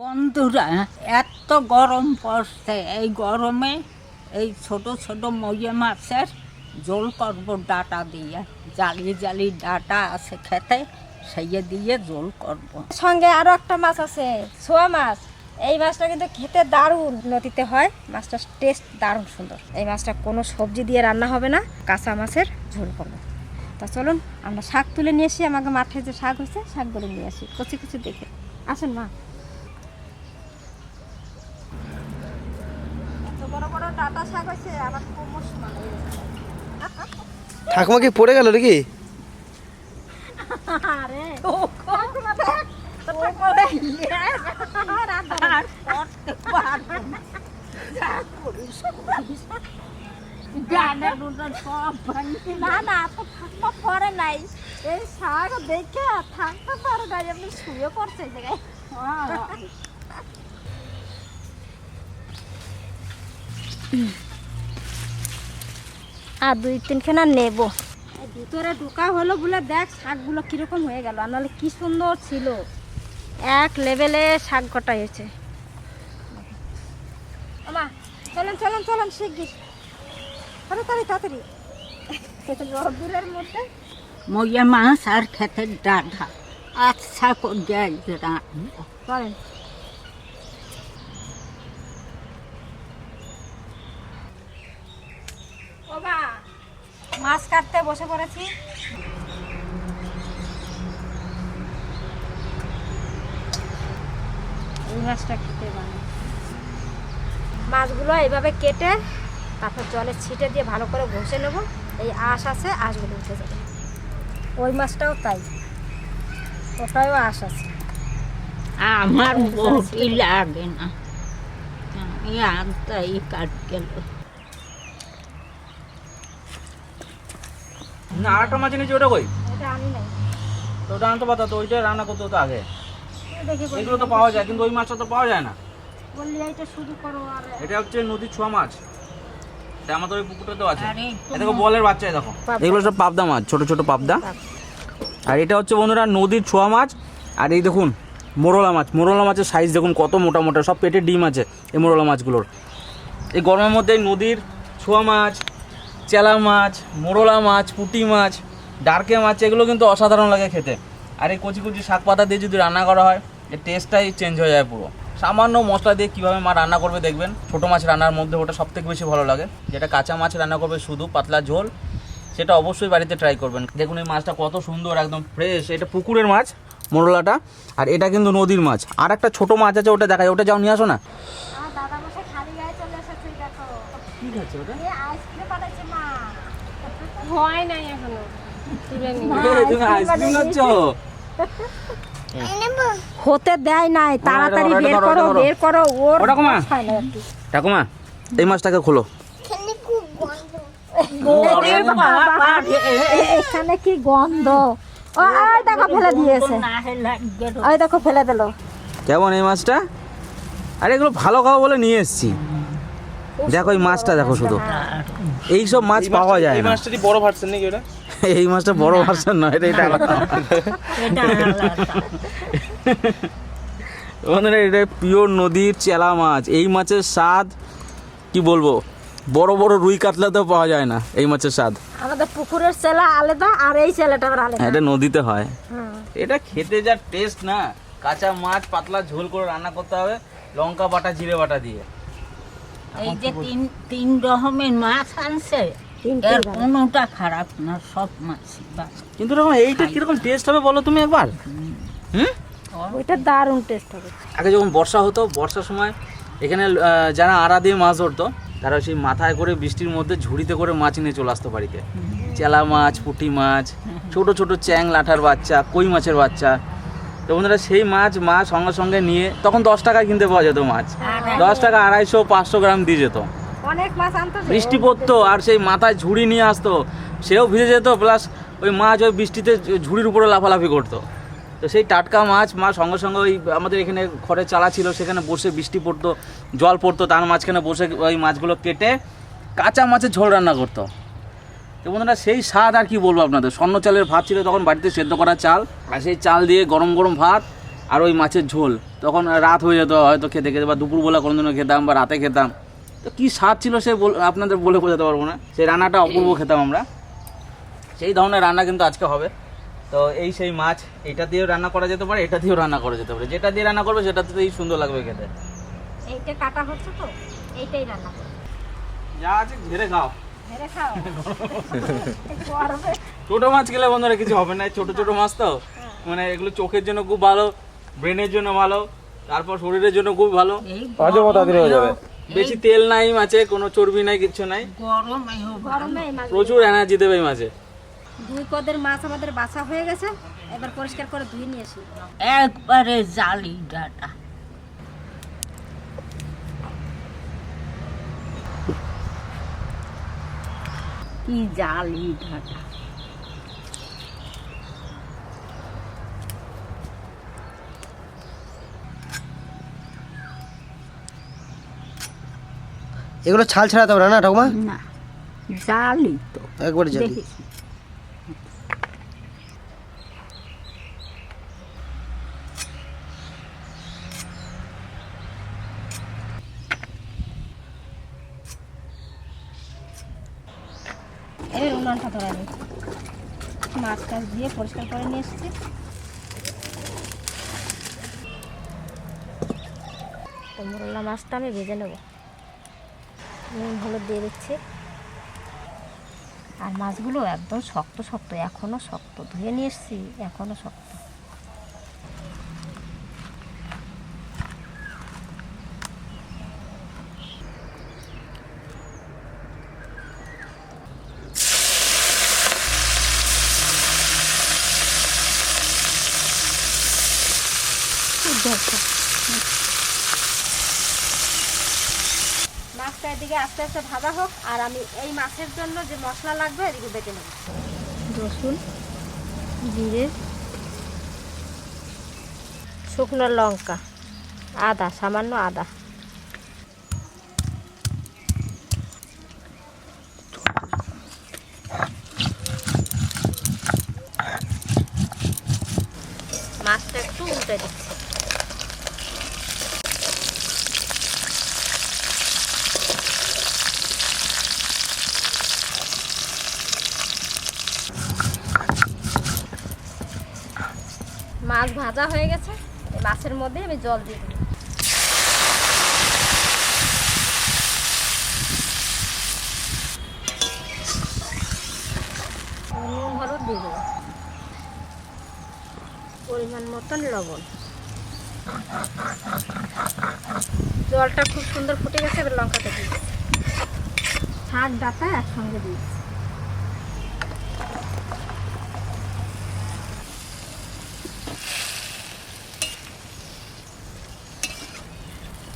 বন্ধুরা, এত গরম পড়ছে। এই গরমে এই ছোট ছোট মইয়ে মাছের জোল করব ডাটা দিয়ে। জালি জালি ডাটা আছে খেতে সেই দিয়ে জোল করব। সঙ্গে আরও একটা মাছ আছে, ছোয়া মাছ। এই মাছটা কিন্তু খেতে দারুণ। নদীতে হয় মাছটার টেস্ট দারুণ সুন্দর। এই মাছটা কোনো সবজি দিয়ে রান্না হবে না, কাঁচা মাছের ঝোল করব। তা চলুন, আমরা শাক তুলে নিয়ে আসি আমাকে মাঠে যে শাক হয়েছে, শাকগুলো নিয়ে আসি। কচি কচি দেখে। আসেন মা এত বড় বড় ডাটা শাক হয়েছে আবার কোমর সমান ঠাকুমা কি পড়ে গেল নাকি? না। না তো পারে নাই। এই শাক দেখে থাকতে পারে আপনি শুয়ে পড়ছে জায়গায়। আর দুই তিনখানা নেব। ভিতরে ঢোকা হলো বলে দেখ শাকগুলো কীরকম হয়ে গেল আর নাহলে কি সুন্দর ছিল। এক লেভেলে শাক কটা হয়েছে। আমা চলেন চলেন চলেন শিগগির। তাড়াতাড়ি তাড়াতাড়ি। রোদ্দুরের মধ্যে। মইয়ে মাছ আর খেতে ডাটা। আচ্ছা করে রাখব করেন ও বা মাছ কাটতে বসে পড়েছি। এই মাছটা খেতে মাছগুলো এইভাবে কেটে তারপর জলে ছিটে দিয়ে ভালো করে ঘষে নেব। এই আঁশ আছে আঁশগুলো উঠে যাবে। ওই মাছটাও তাই। ওটাও আঁশ আছে। আমার লাগে না। আমি আনতেই কাট গেল। না আরেকটা মাছ এনেছি ওটা কই? এটা আনি নাই। তো ওটা আনতে পারতো তো ওইটা রান্না করতে হতো আগে। এগুলো তো পাওয়া যায় কিন্তু ওই মাছটা তো পাওয়া যায় না। বললি এইটা শুধু করো আর এটা হচ্ছে নদীর ছোয়া মাছ। এটা আমাদের ওই পুকুরটাতেও আছে। আরে দেখো বলের বাচ্চা দেখো। এগুলো সব পাবদা মাছ ছোট ছোট পাবদা। আর এটা হচ্ছে বন্ধুরা নদীর ছোয়া মাছ। আর এই দেখুন মোরলা মাছ। মোরলা মাছের সাইজ দেখুন কত মোটা মোটা সব পেটে ডিম আছে এই মোরলা মাছগুলোর। এই গরমের মধ্যে এই নদীর ছোয়া মাছ চেলা মাছ মোরলা মাছ পুঁটি মাছ ডার্কে মাছ এগুলো কিন্তু অসাধারণ লাগে খেতে। আর এই কচি কচি শাক পাতা দিয়ে যদি রান্না করা হয় এর টেস্টটাই চেঞ্জ হয়ে যায় পুরো। সামান্য মশলা দিয়ে কীভাবে মা রান্না করবে দেখবেন। ছোটো মাছ রান্নার মধ্যে ওটা সবথেকে বেশি ভালো লাগে। যেটা কাঁচা মাছ রান্না করবে শুধু পাতলা ঝোল সেটা অবশ্যই বাড়িতে ট্রাই করবেন। দেখুন এই মাছটা কত সুন্দর একদম ফ্রেশ এটা পুকুরের মাছ মোরলাটা। আর এটা কিন্তু নদীর মাছ। আর একটা ছোট মাছ আছে ওটা দেখা যায় ওটা যাও নিয়ে আসো না। ঠিক আছে ওটা এই আইসক্রিম পাঠাইছে মা হয় নাই এখনও। হতে দেয় নাই তাড়াতাড়ি বের করো। বের করো ওর ওটা কমা। না একটু। ঠাকুমা এই মাছটাকে খোলো। ওরে বাবা রে। এ- এখানে কি গন্ধ। ও এই দেখো ফেলে দিয়েছে। ওই দেখো ফেলে দিল। কেমন এই মাছটা? আরে এগুলো ভালো খাব বলে নিয়ে এসেছি। দেখো এই মাছটা দেখো শুধু। এই সব মাছ পাওয়া যায় এই না। মাছটারই বড় ভার্সন নাকি ওটা এই মাছটা বড় ভার্সন নয় এটা এটা এটা বন্ধুরা এটা পিওর নদীর চেলা মাছ। এই মাছের স্বাদ কি বলব? বড় বড় রুই কাতলাতেও পাওয়া যায় না এই মাছের স্বাদ। আমাদের পুকুরের ছেলে আলাদা আর এই আবার আলাদা। এটা নদীতে হয়। এটা খেতে যা টেস্ট না। কাঁচা মাছ পাতলা ঝোল করে রান্না করতে হবে লঙ্কা বাটা জিরে বাটা দিয়ে। এই যে তিন তিন রকমের মাছ আনছে এর। কোনোটা খারাপ না সব মাছই কিন্তু এরকম এইটা কীরকম টেস্ট হবে বলো তুমি একবার? হুম। ওইটা দারুণ টেস্ট হবে। আগে যখন বর্ষা হতো বর্ষার সময় এখানে যারা আড়া দিয়ে মাছ ধরতো তারা সেই মাথায় করে বৃষ্টির মধ্যে ঝুড়িতে করে মাছ নিয়ে চলে আসতো বাড়িতে। চেলা মাছ পুঁটি মাছ ছোট ছোট চ্যাং লাঠার বাচ্চা কই মাছের বাচ্চা তো বন্ধুরা সেই মাছ মা সঙ্গে সঙ্গে নিয়ে তখন দশ টাকা কিনতে পাওয়া যেত মাছ। দশ টাকা আড়াইশো পাঁচশো গ্রাম দিয়ে যেত। অনেক মাছ আনতো বৃষ্টি পড়তো আর সেই মাথায় ঝুড়ি নিয়ে আসতো সেও ভিজে যেত প্লাস ওই মাছ ওই বৃষ্টিতে ঝুড়ির উপরে লাফালাফি করতো। তো সেই টাটকা মাছ মা সঙ্গে সঙ্গে ওই আমাদের এখানে ঘরে চালা ছিল সেখানে বসে বৃষ্টি পড়তো জল পড়তো তার মাঝখানে বসে ওই মাছগুলো কেটে কাঁচা মাছের ঝোল রান্না করতো। তো বন্ধুরা সেই স্বাদ আর কি বলব আপনাদের? স্বর্ণ চালের ভাত ছিল তখন বাড়িতে সেদ্ধ করা চাল আর সেই চাল দিয়ে গরম গরম ভাত আর ওই মাছের ঝোল। তখন রাত হয়ে যেত হয়তো খেতে খেতে বা দুপুরবেলা কোনো দিনও খেতাম বা রাতে খেতাম। তো কী স্বাদ ছিল সে বল- আপনাদের বলে বোঝাতে পারব না। সেই রান্নাটা অপূর্ব খেতাম আমরা। সেই ধরনের রান্না কিন্তু আজকে হবে। তো এই সেই মাছ এটা দিয়েও রান্না করা যেতে পারে এটা দিয়েও রান্না করা যেতে পারে। যেটা দিয়ে রান্না করবে সেটাতেই সুন্দর লাগবে খেতে। এইটা কাটা হচ্ছে তো এইটাই রান্না যা আছে ঝেড়ে খাও। ছোট মাছ খেলে বন্ধুরা কিছু হবে না ছোট ছোট মাছ তো। মানে এগুলো চোখের জন্য খুব ভালো ব্রেনের জন্য ভালো তারপর শরীরের জন্য খুব ভালো। হয়ে যাবে। বেশি তেল নাই মাছে কোনো চর্বি নাই কিচ্ছু নাই। প্রচুর এনার্জি দেবে এই মাছে। দুই পদের মাছ আমাদের বাছা হয়ে গেছে এবার পরিষ্কার করে ধুয়ে নিয়ে একবারে জালি ডাটা। কি জালি ঢাকা। এগুলো ছাল ছাড়াতে হবে না ঠাকুমা? না জালি তো। একবারে জানি এবার উনানটা ধরা নেই মাছ টাছ দিয়ে পরিষ্কার করে নিয়ে এসেছি। মোরলা মাছটা আমি ভেজে নেব। নুন, হলুদ দিয়ে দিচ্ছি। আর মাছগুলো একদম শক্ত শক্ত এখনও শক্ত। ধুয়ে নিয়ে এসছি এখনও শক্ত মাছটা এদিকে আস্তে আস্তে ভাজা হোক, আর আমি এই মাছের জন্য যে মশলা লাগবে, এদিকে বেটে নেব। রসুন, জিরে, শুকনো লঙ্কা, আদা, সামান্য আদা মাছটা একটু উল্টে দিচ্ছি মাছ ভাজা হয়ে গেছে এই মাছের মধ্যে আমি জল দিয়ে দিই পরিমাণ মতন লবণ। জলটা খুব সুন্দর ফুটে গেছে, এবার লঙ্কাটা দিয়ে। শাক ডাটা একসঙ্গে দিয়েছি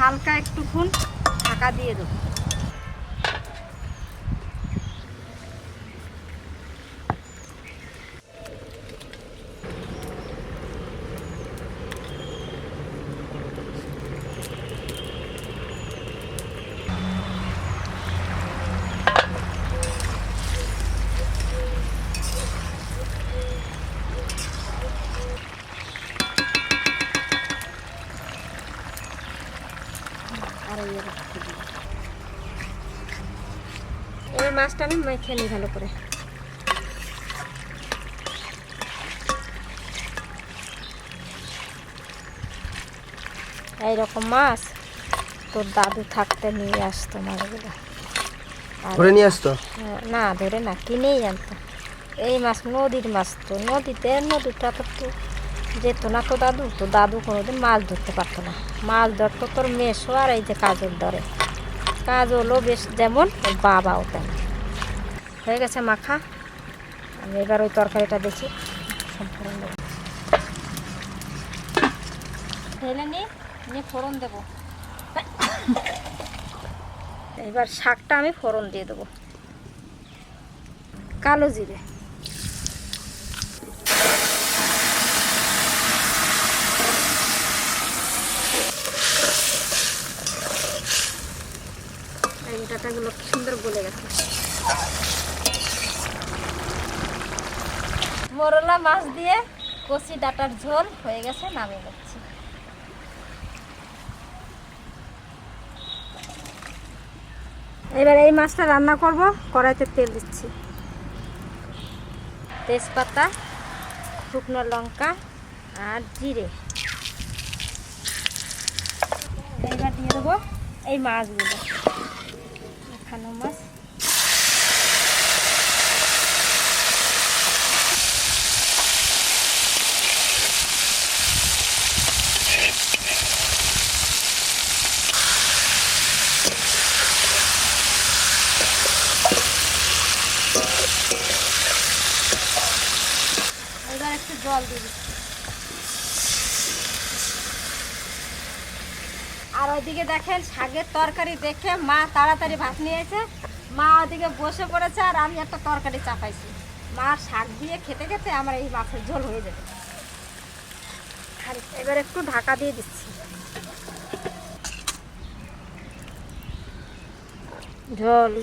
হালকা একটুক্ষণ ঢাকা দিয়ে দেবো। মাছটা আমি মেখে নিই ভালো করে। এইরকম মাছ তোর দাদু থাকতে নিয়ে আসতো মাছগুলো। ধরে নিয়ে আসতো? না ধরে না কিনেই আনতো। এই মাছ নদীর মাছ তো নদীতে নদীটা তো তো যেত না তো দাদু তো দাদু কোনোদিন মাছ ধরতে পারতো না। মাছ ধরতো তোর মেশো আর এই যে কাজল ধরে। কাজলও বেশ যেমন বাবাও তেমন। হয়ে গেছে মাখা। আমি এবার ওই তরকারিটা দেখি সম্পূর্ণ দেবো। ঢেলে নিয়ে নিয়ে ফোড়ন দেবো। এবার শাকটা আমি ফোড়ন দিয়ে দেবো। কালো জিরে। এই ডাটাগুলো সুন্দর গলে গেছে। মোরলা মাছ দিয়ে কচি ডাটার ঝোল হয়ে গেছে, নামিয়ে নিচ্ছি। এবার এই মাছটা রান্না করব, কড়াইতে তেল দিচ্ছি। তেজপাতা, শুকনো লঙ্কা আর জিরে। এইবার দিয়ে দেবো এই মাছগুলো। এখানো মাছ এবার একটু জল দিয়ে দিচ্ছি। আর ওইদিকে দেখেন শাকের তরকারি দেখে মা তাড়াতাড়ি ভাত নিয়েছে। মা ওইদিকে বসে পড়েছে আর আমি একটা তরকারি চাপাইছি। মা শাক দিয়ে খেতে খেতে আমার এই মাছের ঝোল হয়ে যাবে। আর এবার একটু ঢাকা দিয়ে দিচ্ছি। ঝোল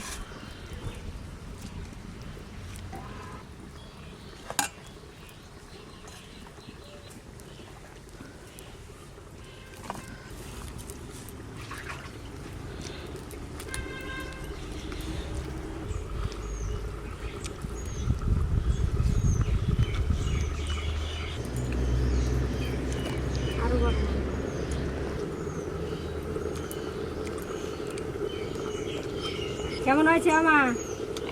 আরও গরম হবে। কেমন হয়েছে আমার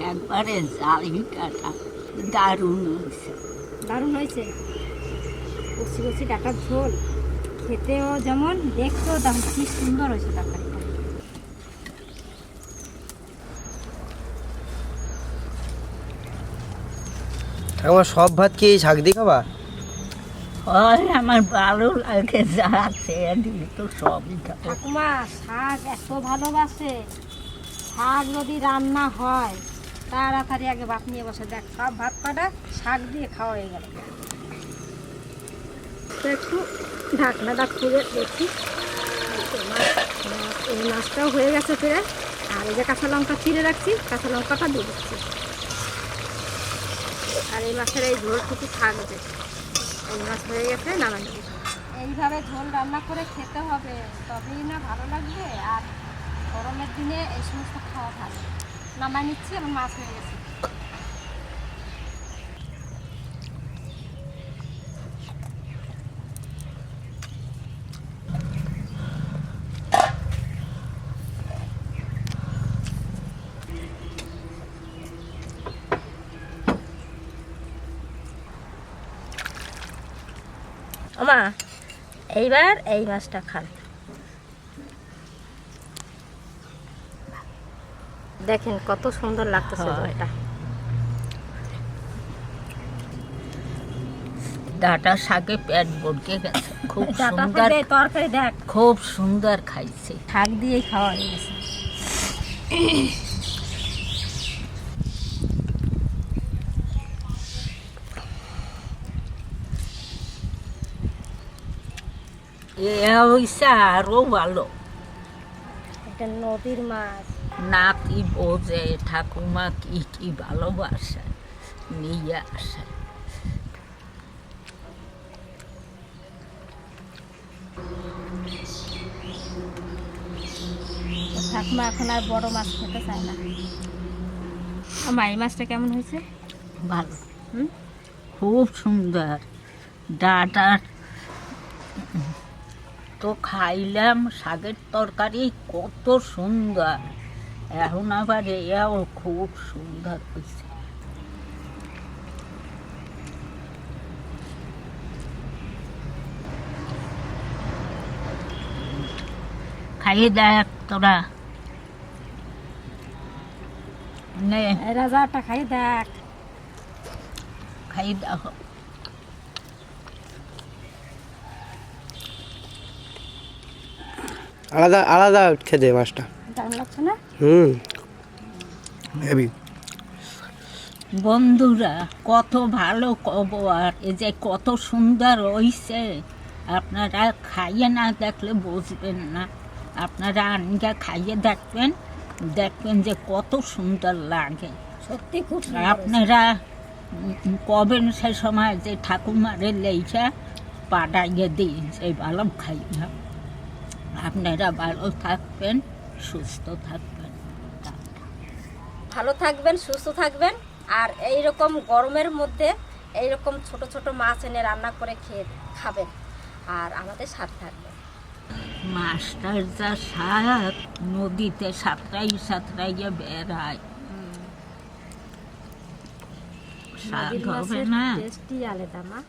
একবারে জালি কাটা দারুণ হয়েছে। দারুণ হয়েছে? কচি কচি ডাটার ঝোল। খেতেও যেমন দেখতেও তেমন কি সুন্দর হয়েছে তরকারিটা। ঠাকুমা সব ভাত কি এই শাক দিয়ে খাবা? হয় আমার ভালো লাগে যা আছে তো সবই খাব ঠাকুমা শাক এত ভালোবাসে। শাক যদি রান্না হয় তাড়াতাড়ি আগে ভাত নিয়ে বসে দেখ সব ভাত কাটা শাক দিয়ে খাওয়া হয়ে গেল। একটু ঢাকনাটা খুলে দেখি। এই মাছ মাছ এই মাছটাও হয়ে গেছে ফিরে। আর এই যে কাঁচা লঙ্কা ছিঁড়ে রাখছি কাঁচা লঙ্কাটা দিয়ে দিচ্ছি। আর এই মাছের এই ঝোল ঝোলটুকু থাকবে। এই মাছ হয়ে গেছে দেবো এইভাবে ঝোল রান্না করে খেতে হবে তবেই না ভালো লাগবে আর দিনে এই সমস্ত খাওয়া ভালো। নামাই নিচ্ছি এবং মাছ হয়ে গেছে। আমা এইবার এই মাছটা খান দেখেন কত সুন্দর লাগতেছে হয়। ঝোলটা ডাটা শাকে পেট ভরকে গেছে। খুব সুন্দর তরকারি দেখ। খুব সুন্দর খাইছে। শাক দিয়েই খাওয়া হয়ে গেছে। এ হইছে আরও ভালো। এটা নদীর মাছ। নাতি বোঝে ঠাকুমা কি কি ভালোবাসে নিয়ে আসে। ঠাকুমা এখন আর বড় মাছ খেতে চায় না। আমা এই মাছটা কেমন হয়েছে? ভালো। হুম? খুব সুন্দর। ডাটার তো খাইলাম শাকের তরকারি কত সুন্দর। এখন আবার এও খুব সুন্দর হয়েছে খাইয়ে দেখ তোরা। নে। রাজাটা খাই দেখ। খাইয়ে দেখ আলাদা আলাদা খেতে মাছটা। দারুণ লাগছে না? হুম হেভি। বন্ধুরা কত ভালো কব আর এই যে কত সুন্দর হইছে। আপনারা খাইয়ে না দেখলে বুঝবেন না। আপনারা আনগা খাইয়ে দেখবেন দেখবেন যে কত সুন্দর লাগে। সত্যি খুব। আপনারা কবেন সে সময় যে ঠাকুমারে লেইছে পাঠাইয়ে দিন সেই ভালো খাই আপনারা ভালো থাকবেন। সুস্থ থাকবেন। ভালো থাকবেন সুস্থ থাকবেন আর এই রকম গরমের মধ্যে এই রকম ছোট ছোট মাছ এনে রান্না করে খেয়ে খাবেন আর আমাদের সাথে থাকবেন। মাছটার যা স্বাদ নদীতে সাঁতরাই সাঁতরাইয়ে বেড়ায়। স্বাদ হবে না। টেস্টই আলাদা মা।